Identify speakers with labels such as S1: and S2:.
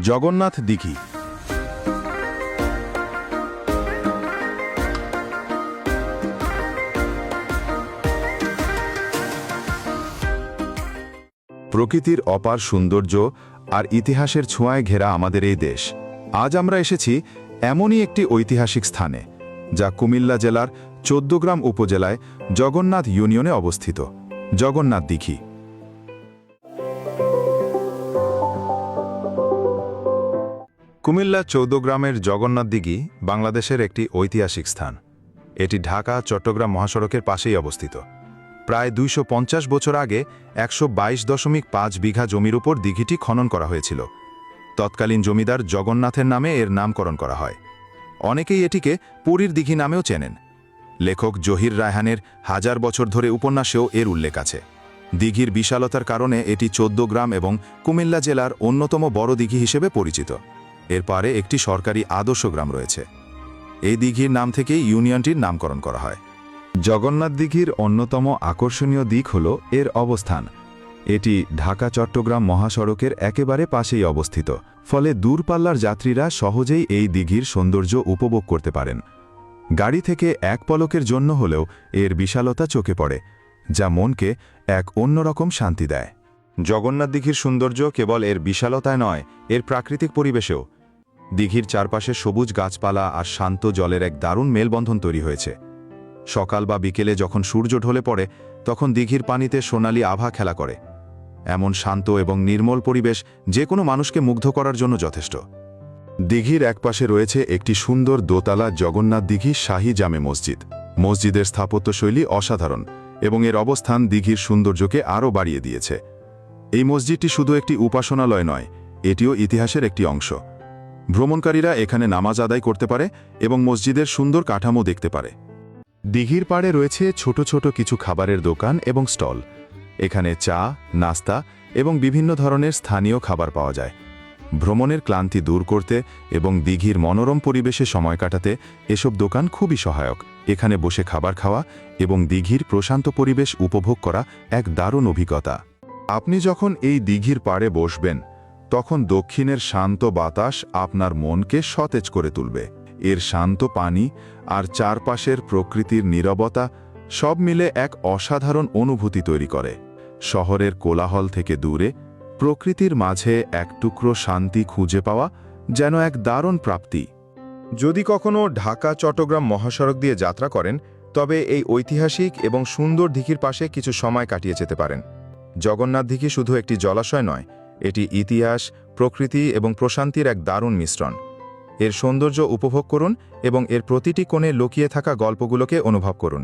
S1: জগন্নাথ দিঘি। প্রকৃতির অপার সৌন্দর্য আর ইতিহাসের ছোঁয়ায় ঘেরা আমাদের এই দেশ। আজ আমরা এসেছি এমনই একটি ঐতিহাসিক স্থানে, যা কুমিল্লা জেলার চোদ্দগ্রাম উপজেলায় জগন্নাথ ইউনিয়নে অবস্থিত, জগন্নাথ দিঘি। কুমিল্লা চৌদ্দগ্রামের জগন্নাথ দিঘি বাংলাদেশের একটি ঐতিহাসিক স্থান। এটি ঢাকা, চট্টগ্রাম মহাসড়কের পাশেই অবস্থিত। প্রায় দুইশো পঞ্চাশ বছর আগে একশো বাইশ দশমিক পাঁচ বিঘা জমির উপর দিঘিটি খনন করা হয়েছিল। তৎকালীন জমিদার জগন্নাথের নামে এর নামকরণ করা হয়। অনেকেই এটিকে পুরীর দিঘি নামেও চেনেন। লেখক জহির রায়হানের হাজার বছর ধরে উপন্যাসেও এর উল্লেখ আছে। দিঘির বিশালতার কারণে এটি চোদ্দগ্রাম এবং কুমিল্লা জেলার অন্যতম বড় দিঘি হিসেবে পরিচিত। এর পারে একটি সরকারি আদর্শ গ্রাম রয়েছে। এই দিঘির নাম থেকেই ইউনিয়নটির নামকরণ করা হয়। জগন্নাথ দিঘির অন্যতম আকর্ষণীয় দিক হল এর অবস্থান। এটি ঢাকা চট্টগ্রাম মহাসড়কের একেবারে পাশেই অবস্থিত, ফলে দূরপাল্লার যাত্রীরা সহজেই এই দিঘির সৌন্দর্য উপভোগ করতে পারেন। গাড়ি থেকে এক পলকের জন্য হলেও এর বিশালতা চোখে পড়ে, যা মনকে এক অন্যরকম শান্তি দেয়। জগন্নাথ দিঘির সৌন্দর্য কেবল এর বিশালতায় নয়, এর প্রাকৃতিক পরিবেশেও। দিঘির চারপাশে সবুজ গাছপালা আর শান্ত জলের এক দারুণ মেলবন্ধন তৈরি হয়েছে। সকাল বা বিকেলে যখন সূর্য ঢলে পড়ে, তখন দিঘির পানিতে সোনালি আভা খেলা করে। এমন শান্ত এবং নির্মল পরিবেশ যে কোনো মানুষকে মুগ্ধ করার জন্য যথেষ্ট। দিঘির একপাশে রয়েছে একটি সুন্দর দোতলা জগন্নাথ দিঘি শাহী জামে মসজিদ। মসজিদের স্থাপত্যশৈলী অসাধারণ এবং এর অবস্থান দিঘির সৌন্দর্যকে আরও বাড়িয়ে দিয়েছে। এই মসজিদটি শুধু একটি উপাসনালয় নয়, এটিও ইতিহাসের একটি অংশ। ভ্রমণকারীরা এখানে নামাজ আদায় করতে পারে এবং মসজিদের সুন্দর কাঠামো দেখতে পারে। দিঘির পাড়ে রয়েছে ছোট ছোট কিছু খাবারের দোকান এবং স্টল। এখানে চা, নাস্তা এবং বিভিন্ন ধরনের স্থানীয় খাবার পাওয়া যায়। ভ্রমণের ক্লান্তি দূর করতে এবং দিঘির মনোরম পরিবেশে সময় কাটাতে এসব দোকান খুবই সহায়ক। এখানে বসে খাবার খাওয়া এবং দিঘির প্রশান্ত পরিবেশ উপভোগ করা এক দারুণ অভিজ্ঞতা। আপনি যখন এই দিঘির পাড়ে বসবেন তখন দক্ষিণের শান্ত বাতাস আপনার মনকে সতেজ করে তুলবে। এর শান্ত পানি আর চারপাশের প্রকৃতির নীরবতা সব মিলে এক অসাধারণ অনুভূতি তৈরি করে। শহরের কোলাহল থেকে দূরে, প্রকৃতির মাঝে এক টুকরো শান্তি খুঁজে পাওয়া যেন এক দারুণ প্রাপ্তি। যদি কখনো ঢাকা, চট্টগ্রাম মহাসড়ক দিয়ে যাত্রা করেন, তবে এই ঐতিহাসিক এবং সুন্দর দিঘির পাশে কিছু সময় কাটিয়ে যেতে পারেন। জগন্নাথ দিঘি শুধু একটি জলাশয় নয় এটি ইতিহাস, প্রকৃতি এবং প্রশান্তির এক দারুণ মিশ্রণ। এর সৌন্দর্য উপভোগ করুন এবং এর প্রতিটি কোণে লুকিয়ে থাকা গল্পগুলোকে অনুভব করুন।